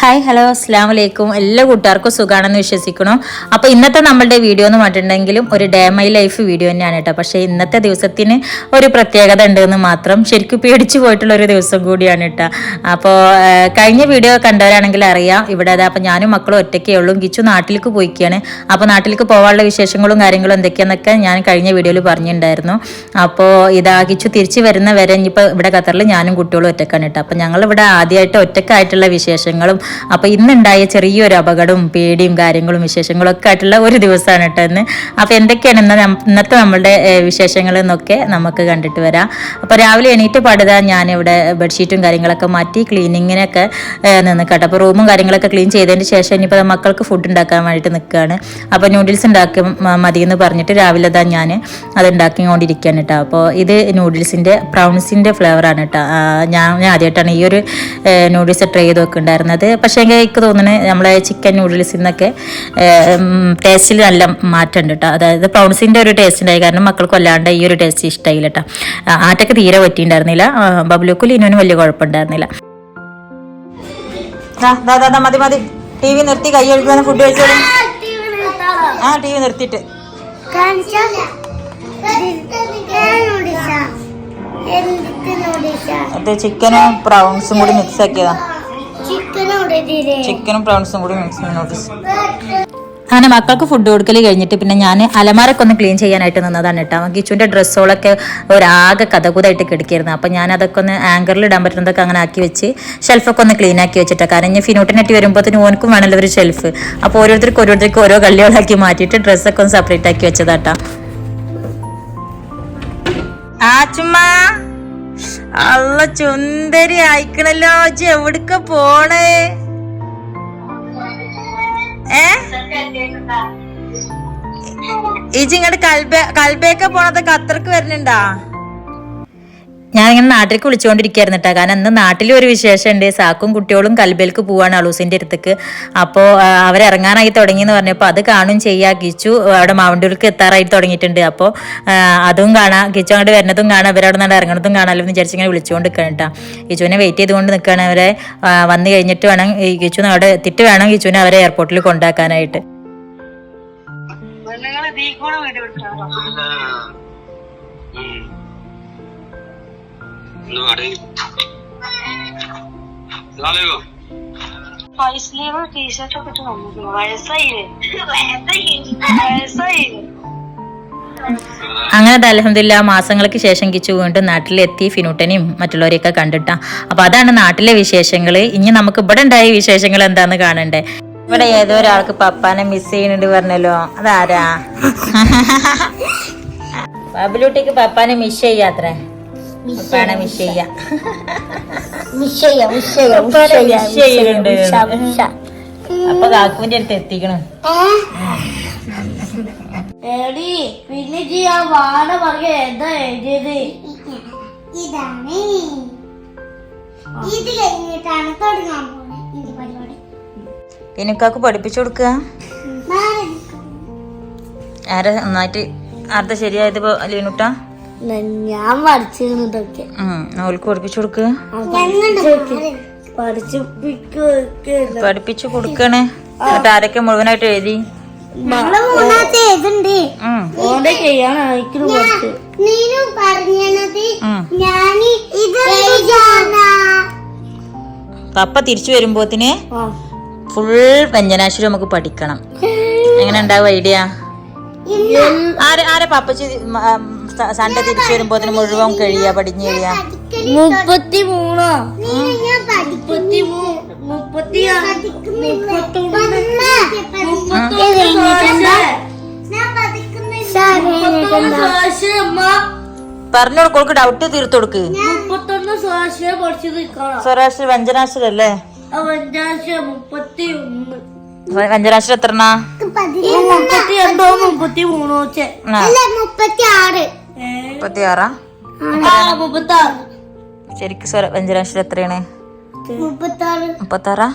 Hi hello അസ്സാം വലൈക്കും എല്ലാ കൂട്ടുകാർക്കും സുഖമാണെന്ന് വിശ്വസിക്കണം അപ്പോൾ ഇന്നത്തെ നമ്മളുടെ വീഡിയോ എന്ന് പറഞ്ഞിട്ടുണ്ടെങ്കിലും ഒരു ഡേ മൈ ലൈഫ് വീഡിയോ തന്നെയാണ് കേട്ടോ. പക്ഷേ ഇന്നത്തെ ദിവസത്തിന് ഒരു പ്രത്യേകത ഉണ്ടെന്ന് മാത്രം ശരിക്കും പേടിച്ചു പോയിട്ടുള്ള ഒരു ദിവസം കൂടിയാണ് കേട്ടോ. അപ്പോൾ കഴിഞ്ഞ വീഡിയോ കണ്ടവരാണെങ്കിൽ അറിയാം. ഇവിടെ അതാ അപ്പോൾ ഞാനും മക്കളും ഒറ്റയ്ക്കേ ഉള്ളൂ. ഗിച്ചു നാട്ടിലേക്ക് പോയിക്കുകയാണ് അപ്പോൾ നാട്ടിലേക്ക് പോകാനുള്ള വിശേഷങ്ങളും കാര്യങ്ങളും എന്തൊക്കെയാണെന്നൊക്കെ ഞാൻ കഴിഞ്ഞ വീഡിയോയിൽ പറഞ്ഞിട്ടുണ്ടായിരുന്നു അപ്പോൾ ഇതാ ഗിച്ചു തിരിച്ചു വരുന്ന വരെ ഇനിയിപ്പോൾ ഇവിടെ ഖത്തറിൽ ഞാനും കുട്ടികളും ഒറ്റക്കാണ് കേട്ടോ. അപ്പോൾ ഞങ്ങളിവിടെ ആദ്യമായിട്ട് ഒറ്റക്കായിട്ടുള്ള വിശേഷങ്ങളും അപ്പോൾ ഇന്നുണ്ടായ ചെറിയൊരു അപകടവും പേടിയും കാര്യങ്ങളും വിശേഷങ്ങളും ഒക്കെ ആയിട്ടുള്ള ഒരു ദിവസമാണ് കേട്ടോ ഇന്ന്. അപ്പോൾ എന്തൊക്കെയാണ് ഇന്ന് ഇന്നത്തെ നമ്മളുടെ വിശേഷങ്ങൾ എന്നൊക്കെ നമുക്ക് കണ്ടിട്ട് വരാം. അപ്പോൾ രാവിലെ എണീറ്റ് പാടുക ഇവിടെ ബെഡ്ഷീറ്റും കാര്യങ്ങളൊക്കെ മാറ്റി ക്ലീനിങ്ങിനൊക്കെ നിന്ന് കേട്ടോ. അപ്പോൾ റൂമും കാര്യങ്ങളൊക്കെ ക്ലീൻ ചെയ്തതിന് ശേഷം ഇനിയിപ്പോൾ മക്കൾക്ക് ഫുഡ് ഉണ്ടാക്കാൻ വേണ്ടിയിട്ട് നിൽക്കുകയാണ് അപ്പോൾ നൂഡിൽസ് ഉണ്ടാക്കി മതി എന്ന് പറഞ്ഞിട്ട് രാവിലെ തന്നെ ഞാൻ അത് ഉണ്ടാക്കിക്കൊണ്ടിരിക്കുകയാണ് കേട്ടോ. അപ്പോൾ ഇത് നൂഡിൽസിന്റെ പ്രൗൺസിന്റെ ഫ്ലേവറാണ് കേട്ടോ. ഞാൻ ഞാൻ ആദ്യമായിട്ടാണ് ഈ ഒരു നൂഡിൽസ് ട്രൈ ചെയ്ത് വെക്കുന്നുണ്ടായിരുന്നത് പക്ഷേ എനിക്ക് തോന്നുന്നത് നമ്മളെ ചിക്കൻ നൂഡിൽസ് നിന്നൊക്കെ ടേസ്റ്റിൽ നല്ല മാറ്റമുണ്ട് കേട്ടോ അതായത് പ്രൗൺസിന്റെ ഒരു ടേസ്റ്റ് ഉണ്ടായി. കാരണം മക്കൾക്ക് വല്ലാണ്ട് ഈ ഒരു ടേസ്റ്റ് ഇഷ്ടമായില്ല കേട്ടോ ആറ്റൊക്കെ തീരെ പറ്റിയിട്ടുണ്ടായിരുന്നില്ല. ബബുലൂക്കും ലീനോനും വലിയ കുഴപ്പമുണ്ടായിരുന്നില്ല. മതി മതി. ടി വി നിർത്തി കൈ കഴിക്കുന്ന ഫുഡ് കഴിച്ചോളൂ. ആ ടി വി നിർത്തിയിട്ട് അത് ചിക്കനും പ്രൗൺസും കൂടി മിക്സ് ആക്കിയതാ. ചിക്കനും പ്രൗൺസും കൂടി മിക്സ് നൂഡിൽസ് അങ്ങനെ മക്കൾക്ക് ഫുഡ് കൊടുക്കൽ കഴിഞ്ഞിട്ട് പിന്നെ ഞാൻ അലമാരൊക്കെ ഒന്ന് ക്ലീൻ ചെയ്യാനായിട്ട് നിന്നതാണ് കേട്ടോ. കിച്ചുവിന്റെ ഡ്രസ്സുകളൊക്കെ ഒരാകെ കഥകുതായിട്ട് കിടക്കിയിരുന്നു അപ്പം ഞാൻ അതൊക്കെ ഒന്ന് ആങ്കറിൽ ഇടാൻ പറ്റുന്നതൊക്കെ അങ്ങനെ ആക്കി വെച്ച് ഷെൽഫൊക്കെ ഒന്ന് ക്ലീൻ ആക്കി വെച്ചിട്ട്. കാരണം ഞാൻ ഫിനോട്ടിനെട്ടി വരുമ്പോഴത്തേന് ഓനക്കും വേണമല്ലോ ഒരു ഷെൽഫ് അപ്പോൾ ഓരോരുത്തർക്ക് ഓരോരുത്തർക്ക് ഓരോ കള്ളികളാക്കി മാറ്റിയിട്ട് ഡ്രസ്സൊക്കെ ഒന്ന് സെപ്പറേറ്റ് ആക്കി വെച്ചതാട്ടോ. ആ ചുമ്മാ. അല്ല ചുന്ദരി ആയിക്കണല്ലോ ജി എവിടക്ക പോണേ? ഏ? ഇജി ഇങ്ങോട്ട് കൽബേ കൽബേക്ക പോണത് ഖത്തർക്ക് വരുന്നുണ്ടാ? ഞാനിങ്ങനെ നാട്ടിലേക്ക് വിളിച്ചുകൊണ്ടിരിക്കുകയായിരുന്നു കേട്ടോ. കാരണം ഇന്ന് നാട്ടിൽ ഒരു വിശേഷമുണ്ട്. സാക്കും കുട്ടികളും കൽബേൽക്ക് പോവാണ് അളൂസിന്റെ അടുത്തേക്ക്. അപ്പോൾ അവരിറങ്ങാനായി തുടങ്ങി എന്ന് പറഞ്ഞപ്പോൾ അത് കാണും ചെയ്യാ. കിച്ചു അവിടെ മാവണ്ടൂർക്ക് എത്താറായി തുടങ്ങിയിട്ടുണ്ട്. അപ്പോൾ അതും കാണാം. കിച്ചു അങ്ങോട്ട് വരുന്നതും കാണാം. അവരവിടെ നിന്ന് ഇറങ്ങണതും കാണാമല്ലോ എന്ന് വിചാരിച്ച് ഇങ്ങനെ വിളിച്ചുകൊണ്ട് നിൽക്കണം കേട്ടോ. കിച്ചുവിനെ വെയിറ്റ് ചെയ്തുകൊണ്ട് നിൽക്കുകയാണ്. അവരെ വന്നു കഴിഞ്ഞിട്ട് വേണം കിച്ചുവിനെ അവിടെ എത്തിയിട്ട് വേണം കിച്ചുവിനെ അവരെ എയർപോർട്ടിൽ കൊണ്ടാക്കാനായിട്ട്. ഫൈസ്ലീവ് ടീഷർട്ട് ഒക്കെ ഇട്ട് വന്നിരിക്കുന്നു വയസ്സായില്ലേ വയസ്സായില്ലേ അങ്ങനെ അലഹമില്ല മാസങ്ങൾക്ക് ശേഷം കിച്ചു വീണ്ടും നാട്ടിലെത്തി ഫിനൂട്ടനെയും മറ്റുള്ളവരെയൊക്കെ കണ്ടിട്ടാ. അപ്പൊ അതാണ് നാട്ടിലെ വിശേഷങ്ങൾ ഇനി നമുക്ക് ഇവിടെ ഉണ്ടായ വിശേഷങ്ങൾ എന്താന്ന് കാണണ്ടേ? ഇവിടെ ഏതോ ഒരാൾക്ക് പപ്പാനെ മിസ് ചെയ്യുന്നുണ്ട് പറഞ്ഞല്ലോ. അതാരാ? ബാബുലൂട്ടിക്ക് പപ്പാനെ മിസ് ചെയ്യാത്രേ? പപ്പാനെ മിസ് ചെയ്യാ miss ചെയ്യുന്നുണ്ട്. അപ്പൊ കാക്കുവിന്റെ അടുത്ത് എത്തിക്കണം. എടി പിന്നെ ചെയ്യാ വാട പറയാ എന്താ എഴുതിയത്? ഇതാണ്. ഇത് കഴിഞ്ഞിട്ടാണ് തുടങ്ങാൻ പോകുന്നത് പരിപാടി. എനിക്കാക്ക് പഠിപ്പിച്ചു കൊടുക്കുക ആരാ ആരെ നന്നായിട്ട് ആരുടെ ശരിയായത് ലീനുട്ട? ഞാൻ പഠിച്ചിരുന്നു ഇതൊക്കെ ഓൾക്ക് പഠിപ്പിച്ചു കൊടുക്ക്. പഠിപ്പിച്ചു കൊടുക്കണേ. എന്നിട്ട് ആരൊക്കെ മുഴുവനായിട്ട് എഴുതി? പപ്പ തിരിച്ചു വരുമ്പോത്തിന് ഫുൾ വ്യഞ്ജനാശ്വരി നമുക്ക് പഠിക്കണം. എങ്ങനെ ഉണ്ടാവും ഐഡിയ? ആരെ ആരെ പപ്പച്ചി സൺഡേ തിരിച്ചു വരുമ്പോത്തിന് മുഴുവൻ കഴിയാ പടിഞ്ഞു കഴിയാ? മുപ്പത്തി മൂന്നോ മുപ്പത്തി പറഞ്ഞു കൊടുക്ക് ഡൗട്ട് തീർത്തു കൊടുക്ക്. മുപ്പത്തൊന്ന് സ്വാശ്രയ പഠിച്ചു എത്ര മുപ്പത്തി രണ്ടോ മൂന്നോ മുപ്പത്തി ആറ് മുപ്പത്തി ആറാ ശരിക്കും സ്വര വ്യഞ്ജനാക്ഷരം എത്രയാണ്? മുപ്പത്താറാ.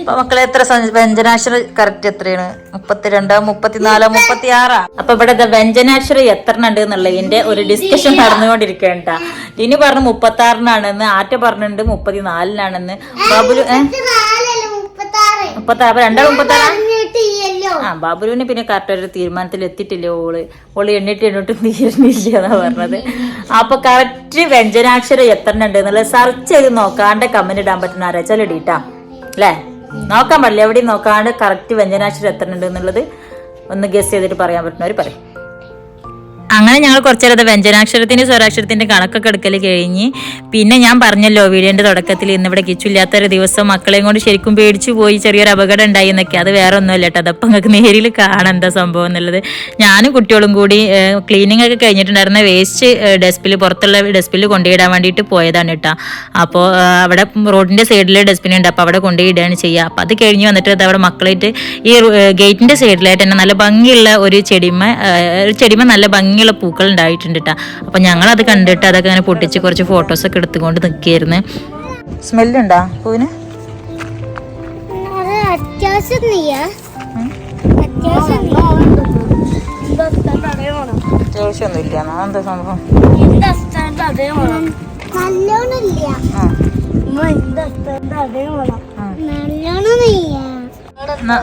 അപ്പൊ മക്കളെ എത്ര വ്യഞ്ജനാക്ഷരം കറക്റ്റ് എത്രയാണ്? മുപ്പത്തിരണ്ട് മുപ്പത്തിനാല് മുപ്പത്തി ആറാ അപ്പൊ ഇവിടെ വ്യഞ്ജനാക്ഷരം എത്ര ഉണ്ട് എന്നുള്ളതിന്റെ ഒരു ഡിസ്കഷൻ നടന്നുകൊണ്ടിരിക്കണ്ട ലിനി പറഞ്ഞു മുപ്പത്തി ആറിനാണെന്ന് ആറ്റ പറഞ്ഞിട്ടുണ്ട് മുപ്പത്തിനാലിനാണെന്ന്. ബാബുലു ഏഹ് മുപ്പത്തി ആറ് രണ്ടാൾ മുപ്പത്തി ആറാ ആ ബാബുലുവിനെ പിന്നെ കറക്റ്റ് ഒരു തീരുമാനത്തിൽ എത്തിയിട്ടില്ല ഓൾ? ഓൾ എണ്ണിട്ട് എണ്ണിട്ടും തീരുന്നില്ല എന്നാ പറഞ്ഞത്. അപ്പൊ കറക്റ്റ് വ്യഞ്ജനാക്ഷരം എത്ര ഉണ്ട് എന്നുള്ളത് സെർച്ച് ചെയ്ത് നോക്കാണ്ട് കമന്റ് ഇടാൻ പറ്റുന്ന ആരാച്ചാൽ ഇടീട്ടാ. അല്ലേ? നോക്കാൻ പാടില്ല എവിടെയും നോക്കാണ്ട് കറക്റ്റ് വ്യഞ്ജനാക്ഷരം എത്ര ഉണ്ട് എന്നുള്ളത് ഒന്ന് ഗസ് ചെയ്തിട്ട് പറയാൻ പറ്റുന്നവർ പറയും. അങ്ങനെ ഞങ്ങൾ കുറച്ചേരത്തെ വ്യഞ്ജനാക്ഷരത്തിന്റെ സ്വരാക്ഷരത്തിന്റെ കണക്കൊക്കെ എടുക്കൽ കഴിഞ്ഞ് പിന്നെ ഞാൻ പറഞ്ഞല്ലോ വീഡിയോന്റെ തുടക്കത്തിൽ ഇന്നിവിടെ കിച്ചില്ലാത്തൊരു ദിവസം മക്കളെയും കൊണ്ട് ശരിക്കും പേടിച്ചു പോയി ചെറിയൊരു അപകടം ഉണ്ടായി എന്നൊക്കെ. അത് വേറെ ഒന്നുമല്ല കേട്ടോ. അതപ്പം നിങ്ങൾക്ക് നേരിൽ കാണാം എന്താ സംഭവം എന്നുള്ളത്. ഞാനും കുട്ടികളും കൂടി ക്ലീനിങ് ഒക്കെ കഴിഞ്ഞിട്ടുണ്ടായിരുന്ന വേസ്റ്റ് ഡസ്റ്റ്ബിൽ പുറത്തുള്ള ഡസ്റ്റ്ബിൽ കൊണ്ടുപോയിടാൻ വേണ്ടിയിട്ട് പോയതാണ് കേട്ടോ. അപ്പോൾ അവിടെ റോഡിന്റെ സൈഡിൽ ഡസ്റ്റ്ബിൻ ഉണ്ട്. അപ്പോൾ അവിടെ കൊണ്ടുപോയിടുകയാണ് ചെയ്യുക. അപ്പോൾ അത് കഴിഞ്ഞ് വന്നിട്ട് അത് അവിടെ മക്കളായിട്ട് ഈ ഗേറ്റിന്റെ സൈഡിലായിട്ട് തന്നെ നല്ല ഭംഗിയുള്ള ഒരു ചെടിമ ഒരു ചെടിമ നല്ല ഭംഗിയുള്ള പൂക്കൾ ഉണ്ടായിട്ടുണ്ട് കേട്ടോ അപ്പൊ ഞങ്ങൾ അത് കണ്ടിട്ട് അതൊക്കെ അങ്ങനെ പൊട്ടിച്ച് കുറച്ച് ഫോട്ടോസ് ഒക്കെ എടുത്തുകൊണ്ട് നിൽക്കുകയായിരുന്നു. സ്മെല്ലുണ്ടാ പൂവിന്? എന്താ സംഭവം?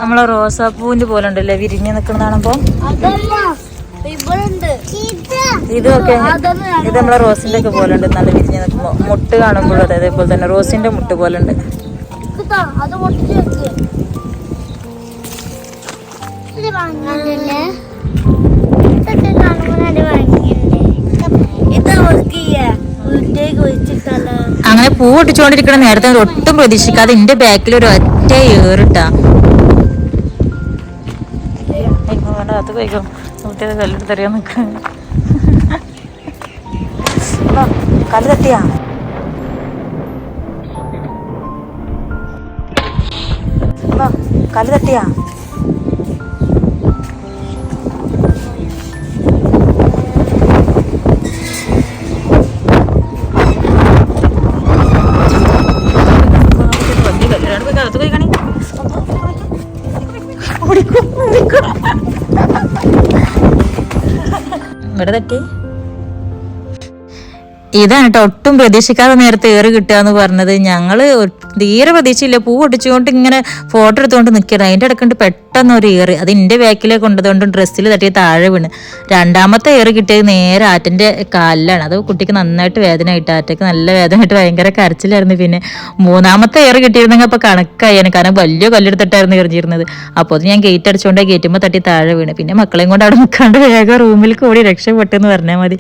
നമ്മളെ റോസാപ്പൂവിന്റെ പോലെ ഉണ്ടല്ലേ? വിരിഞ്ഞ് ഇത് ഇതൊക്കെ ഇത് നമ്മളെ റോസിന്റെ ഒക്കെ പോലെ ഉണ്ട്. നല്ല വിരിഞ്ഞ് നിൽക്കുമ്പോ മുട്ട് കാണുമ്പോഴും അതെ അതേപോലെ തന്നെ റോസിന്റെ മുട്ട് പോലെ ഉണ്ട്. അങ്ങനെ പൂ പൊട്ടിച്ചുകൊണ്ടിരിക്കണ നേരത്തെ ഒട്ടും പ്രതീക്ഷിക്കാതെ എന്റെ ബാക്കിൽ ഒരു ഒറ്റ ഏറിട്ടാ. അത് പോയിക്കോ. കുട്ടിയത് കല്ലെടുത്ത് അറിയാൻ നിക്ക. കല്ല് തട്ടിയാ കല്ല് തട്ടിയാ ഓടിക്കോ. ഇവിടെ തട്ടി ഇതാണ് കേട്ടോ ഒട്ടും പ്രതീക്ഷിക്കാതെ നേരത്തെ ഏറി കിട്ടുക എന്ന് പറഞ്ഞത് ഞങ്ങൾ തീരെ പ്രതീക്ഷയില്ല. പൂ പൊട്ടിച്ചുകൊണ്ട് ഇങ്ങനെ ഫോട്ടോ എടുത്തുകൊണ്ട് നിൽക്കണം അതിന്റെ ഇടക്കൊണ്ട് പെട്ടെന്ന് ഒരു ഏറ്. അത് എന്റെ ബാക്കിലേക്ക് കൊണ്ടതുകൊണ്ട് ഡ്രസ്സിൽ തട്ടി താഴെ വീണ്. രണ്ടാമത്തെ ഏറ് കിട്ടിയത് നേരെ ആറ്റന്റെ കാലിലാണ്. അത് കുട്ടിക്ക് നന്നായിട്ട് വേദന ആയിട്ട് ആറ്റക്ക് നല്ല വേദന ആയിട്ട് ഭയങ്കര കരച്ചിലായിരുന്നു പിന്നെ. മൂന്നാമത്തെ ഏറ് കിട്ടിയിരുന്നെങ്കിൽ അപ്പോൾ കണക്കായാണ് കാരണം വലിയ കല്ലെടുത്തിട്ടായിരുന്നു എറിഞ്ഞിരുന്നത്. അപ്പോൾ അത് ഞാൻ ഗേറ്റ് അടിച്ചുകൊണ്ട് ഗേറ്റുമ്പോൾ തട്ടി താഴെ വീണ്. പിന്നെ മക്കളെയും കൊണ്ട് അവിടെ നിൽക്കാണ്ട് വേഗം റൂമിൽ കൂടി രക്ഷപ്പെട്ടെന്ന് പറഞ്ഞാൽ മതി.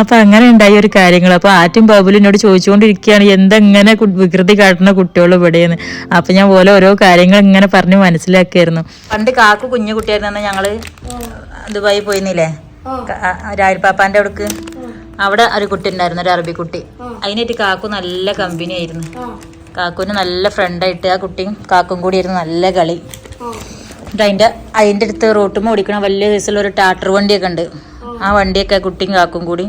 അപ്പോൾ അങ്ങനെ ഉണ്ടായി ഒരു കാര്യങ്ങൾ. അപ്പൊ ആറ്റും ബാബുലും എന്നോട് ചോദിച്ചുകൊണ്ടിരിക്കുകയാണ് എന്തെങ്ങനെ വികൃതി കാട്ടുന്ന കുട്ടികൾ ഇവിടെയെന്ന്? അപ്പൊ ഞാൻ പോലെ ഓരോ കാര്യങ്ങൾ ഇങ്ങനെ പറഞ്ഞ് മനസ്സിലാക്കിയായിരുന്നു. പണ്ട് കാക്കു കുഞ്ഞു കുട്ടിയായിരുന്നു ഞങ്ങൾ ദുബായി പോയിന്നില്ലേ രായൽപ്പാപ്പാന്റെ അവിടക്ക്. അവിടെ ഒരു കുട്ടി ഉണ്ടായിരുന്നു ഒരു അറബി കുട്ടി. അതിനായിട്ട് കാക്കു നല്ല കമ്പനി ആയിരുന്നു. കാക്കുവിന് നല്ല ഫ്രണ്ടായിട്ട് ആ കുട്ടിയും കാക്കും കൂടി ആയിരുന്നു നല്ല കളി. എന്നിട്ട് അതിന്റെ അതിന്റെ അടുത്ത് റോട്ടുമ്പോൾ ഓടിക്കണ വലിയ സൈസുള്ള ഒരു ടാട്ടർ വണ്ടിയൊക്കെ ഉണ്ട്. ആ വണ്ടിയൊക്കെ കുട്ടിയും കാക്കും കൂടി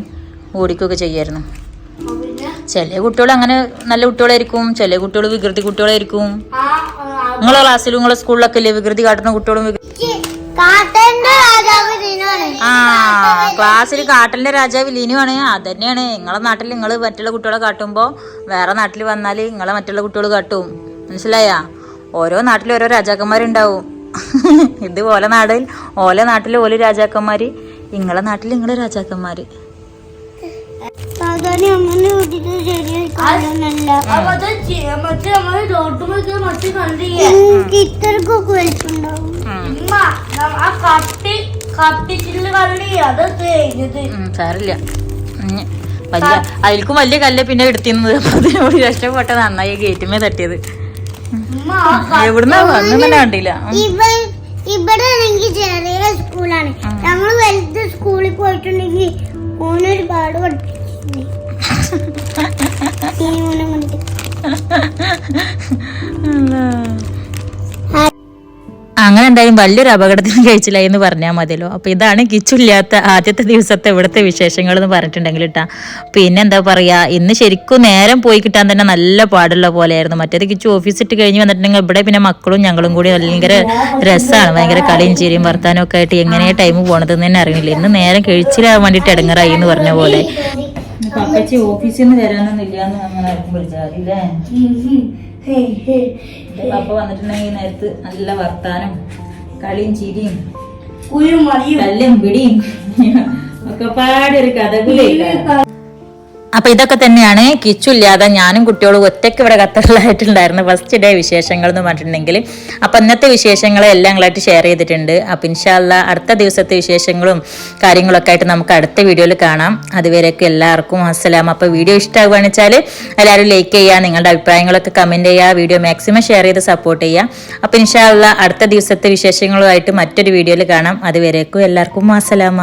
ഓടിക്കുകയൊക്കെ ചെയ്യായിരുന്നു. ചില കുട്ടികൾ അങ്ങനെ നല്ല കുട്ടികളായിരിക്കും ചില കുട്ടികൾ വികൃതി കുട്ടികളായിരിക്കും. നിങ്ങളെ ക്ലാസ്സിലും നിങ്ങളെ സ്കൂളിലൊക്കെ അല്ലേ വികൃതി കാട്ടുന്ന കുട്ടികളും ആ ക്ലാസ്സിൽ കാട്ടലിന്റെ രാജാവ് ലിനുവാണ് അതന്നെയാണ്. നിങ്ങളെ നാട്ടിൽ നിങ്ങൾ മറ്റുള്ള കുട്ടികളെ കാട്ടുമ്പോൾ വേറെ നാട്ടിൽ വന്നാൽ നിങ്ങളെ മറ്റുള്ള കുട്ടികൾ കാട്ടും. മനസ്സിലായാ? ഓരോ നാട്ടിൽ ഓരോ രാജാക്കന്മാരുണ്ടാവും. ഇത് ഓല നാടിൽ ഓല നാട്ടിൽ ഓല രാജാക്കന്മാര് നിങ്ങളെ നാട്ടിൽ നിങ്ങളെ രാജാക്കന്മാര്. ഇത്രക്കൊക്കെ വലിപ്പുണ്ടാവും ആ. കട്ടി കട്ടിച്ചിൽ കള്ളി അത് കഴിഞ്ഞത് ഉം, സാരില്ല ഉം, വലിയ അതിൽക്കും വലിയ കല്ല് പിന്നെ എടുത്തിരുന്നത്. അപ്പൊ അതിനോട് രക്ഷപ്പെട്ട നന്നായി ഗേറ്റുമേ തട്ടിയത്. എവിടുന്ന വന്നു തന്നെ കണ്ടില്ല. ഇവിടെ ആണെങ്കിൽ ചെറിയ സ്കൂളാണ് ഞങ്ങൾ വലുത് സ്കൂളിൽ പോയിട്ടുണ്ടെങ്കിൽ ഓനൊരുപാട് പഠിപ്പിക്കും. അങ്ങനെ എന്തായാലും വലിയൊരു അപകടത്തിൽ കഴിച്ചില്ല എന്ന് പറഞ്ഞാൽ മതിയല്ലോ. അപ്പോൾ ഇതാണ് കിച്ചില്ലാത്ത ആദ്യത്തെ ദിവസത്തെ ഇവിടുത്തെ വിശേഷങ്ങൾ എന്ന് പറഞ്ഞിട്ടുണ്ടെങ്കിൽ ഇട്ടാ പിന്നെ എന്താ പറയുക ഇന്ന് ശരിക്കും നേരം പോയി കിട്ടാൻ തന്നെ നല്ല പാടുള്ള പോലെയായിരുന്നു. മറ്റേത് കിച്ചു ഓഫീസ് ഇട്ട് കഴിഞ്ഞ് വന്നിട്ടുണ്ടെങ്കിൽ ഇവിടെ പിന്നെ മക്കളും ഞങ്ങളും കൂടി ഭയങ്കര രസമാണ് ഭയങ്കര കളിയും ചിരിയും വർത്താനമൊക്കെ ആയിട്ട് എങ്ങനെ ടൈം പോണതെന്ന് തന്നെ അറിയില്ല. ഇന്ന് നേരം കഴിച്ചിലാവാൻ വേണ്ടിയിട്ട് ഇടങ്ങറായി എന്ന് പറഞ്ഞ പോലെ. പപ്പച്ചി ഓഫീസിൽ നിന്ന് വരാനൊന്നുമില്ല എന്ന് അങ്ങനെ വിളിച്ചാറില്ലേ പപ്പ വന്നിട്ടുണ്ടെങ്കിൽ നേരത്ത് നല്ല വർത്താനം കളിയും ചിരിയും കല്ലും തല്ലും പിടിയും ഒക്കെ പാടൊരു ഒരു കഥകളി അപ്പൊ ഇതൊക്കെ തന്നെയാണ് കിച്ചു ഇല്ലാതെ ഞാനും കുട്ടികളും ഒറ്റയ്ക്ക് ഇവിടെ ഖത്തറിലായിട്ടുണ്ടായിരുന്നു ഫസ്റ്റ് ഡേ വിശേഷങ്ങൾ എന്ന് പറഞ്ഞിട്ടുണ്ടെങ്കിൽ. അപ്പൊ ഇന്നത്തെ വിശേഷങ്ങളെ എല്ലാം ഞങ്ങളായിട്ട് ഷെയർ ചെയ്തിട്ടുണ്ട്. അപ്പൊ ഇൻഷാല്ല അടുത്ത ദിവസത്തെ വിശേഷങ്ങളും കാര്യങ്ങളൊക്കെ ആയിട്ട് നമുക്ക് അടുത്ത വീഡിയോയിൽ കാണാം. അതുവരെയൊക്കെ എല്ലാവർക്കും അസ്സലാം. അപ്പൊ വീഡിയോ ഇഷ്ടമാകുകയാണെന്ന് വെച്ചാൽ എല്ലാവരും ലൈക്ക് ചെയ്യുക നിങ്ങളുടെ അഭിപ്രായങ്ങളൊക്കെ കമന്റ് ചെയ്യുക വീഡിയോ മാക്സിമം ഷെയർ ചെയ്ത് സപ്പോർട്ട് ചെയ്യുക. അപ്പൊ ഇൻഷാല്ല അടുത്ത ദിവസത്തെ വിശേഷങ്ങളുമായിട്ട് മറ്റൊരു വീഡിയോയിൽ കാണാം. അതുവരേക്കും എല്ലാവർക്കും അസ്സലാമ.